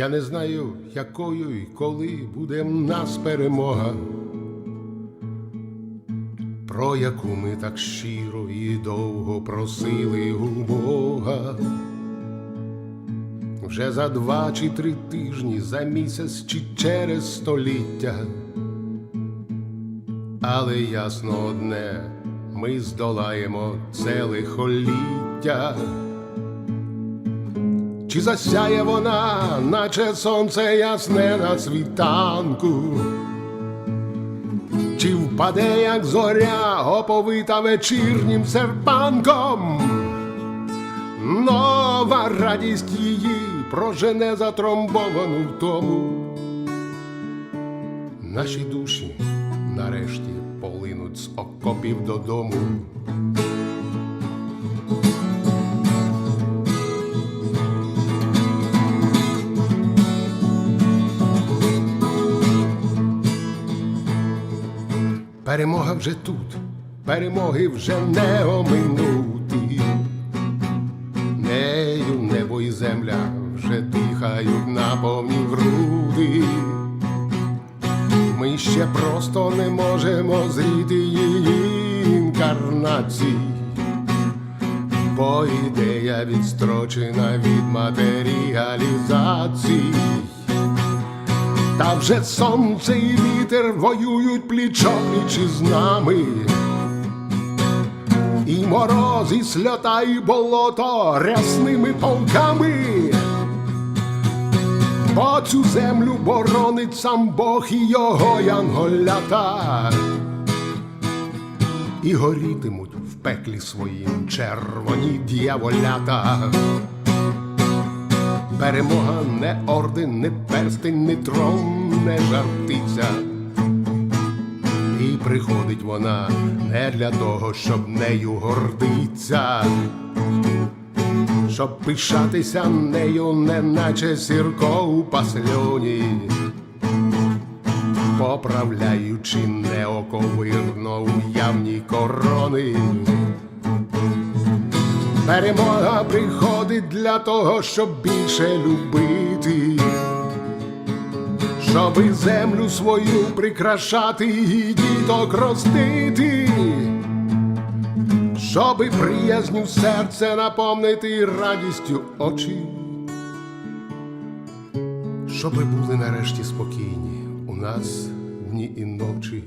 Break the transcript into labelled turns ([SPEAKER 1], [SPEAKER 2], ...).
[SPEAKER 1] Я не знаю, якою і коли буде в нас перемога, про яку ми так щиро і довго просили у Бога. Вже за два чи три тижні, за місяць чи через століття. Але ясно одне, ми здолаємо це лихоліття. Чи засяє вона, наче сонце ясне на світанку? Чи впаде, як зоря, оповита вечірнім серпанком? Нова радість її прожене затромбовану втому. Наші душі нарешті полинуть з окопів додому. Перемога вже тут, перемоги вже не оминути. Нею небо і земля вже дихають на повні груди. Ми ще просто не можемо зріти її інкарнацій, бо ідея відстрочена від матеріалізації. Та вже сонце і вітер воюють пліч-о-пліч із нами. І мороз, сльота, і болото рясними полками. Бо цю землю боронить сам Бог і його янголята. І горітимуть в пеклі своїм червоні дьяволята. Перемога не орден, не перстень, не трон, не жартиця. І приходить вона не для того, щоб нею гордиться, щоб пишатися нею, неначе сірко у пасльоні, поправляючи неоковирно уявні корони. Перемога приходить для того, щоб більше любити, щоби землю свою прикрашати і діток ростити, щоби приязню серце наповнити радістю очі, щоби були нарешті спокійні у нас дні і ночі.